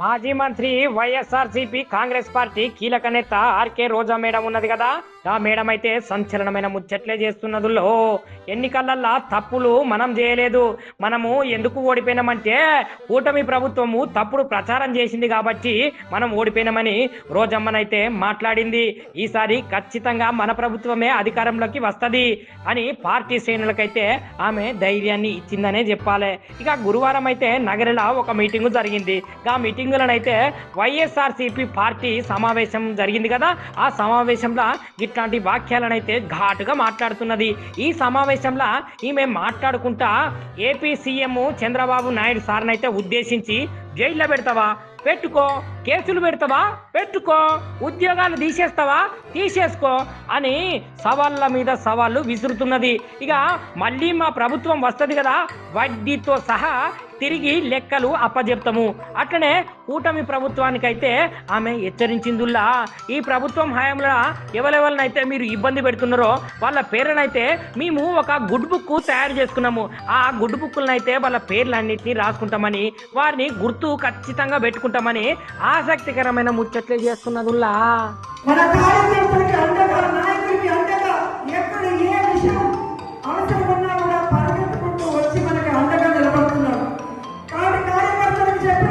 మాజీ మంత్రి వైఎస్ఆర్సీపీ కాంగ్రెస్ పార్టీ కీలక నేత ఆర్కే రోజా మేడం ఉన్నది కదా. ఆ మేడం అయితే సంచలనమైన ముచ్చట్లే చేస్తున్నదులో ఎన్నికలల్లా తప్పులు మనం చేయలేదు. మనము ఎందుకు ఓడిపోయినామంటే కూటమి ప్రభుత్వము తప్పుడు ప్రచారం చేసింది కాబట్టి మనం ఓడిపోయినామని రోజమ్మనైతే మాట్లాడింది. ఈసారి ఖచ్చితంగా మన ప్రభుత్వమే అధికారంలోకి వస్తుంది అని పార్టీ శ్రేణులకైతే ఆమె ధైర్యాన్ని ఇచ్చిందనే చెప్పాలి. ఇక గురువారం అయితే నగరిలో ఒక మీటింగ్ జరిగింది. ఆ మీటింగ్ అయితే వైఎస్ఆర్సీపీ పార్టీ సమావేశం జరిగింది కదా. ఆ సమావేశంలో ఇట్లాంటి వాక్యాలనైతే ఘాటుగా మాట్లాడుతున్నది. ఈ సమావేశంలో ఈమె మాట్లాడుకుంటా ఏపీ సీఎం చంద్రబాబు నాయుడు సార్నైతే ఉద్దేశించి జైల్లో పెడతావా? పెట్టుకో. కేసులు పెడతావా? పెట్టుకో. ఉద్యోగాలు తీసేస్తావా? తీసేసుకో అని సవాళ్ళ మీద సవాళ్ళు విసురుతున్నది. ఇక మళ్ళీ మా ప్రభుత్వం వస్తుంది కదా. వడ్డీతో సహా తిరిగి లెక్కలు అప్పజెప్తాము. అట్లనే కూటమి ప్రభుత్వానికైతే ఆమె హెచ్చరించిందుల్లా. ఈ ప్రభుత్వం హయాంలో ఎవరెవరినైతే మీరు ఇబ్బంది పెడుతున్నారో వాళ్ళ పేరునైతే మేము ఒక గుడ్ బుక్ తయారు చేసుకున్నాము. ఆ గుడ్ బుక్లనైతే వాళ్ళ పేర్లన్నింటినీ రాసుకుంటామని వారిని గుర్తు ఖచ్చితంగా పెట్టుకుంటామని ఆసక్తికరమైన ముచ్చట్లే చేస్తున్నదుల్లా. చెప్పిన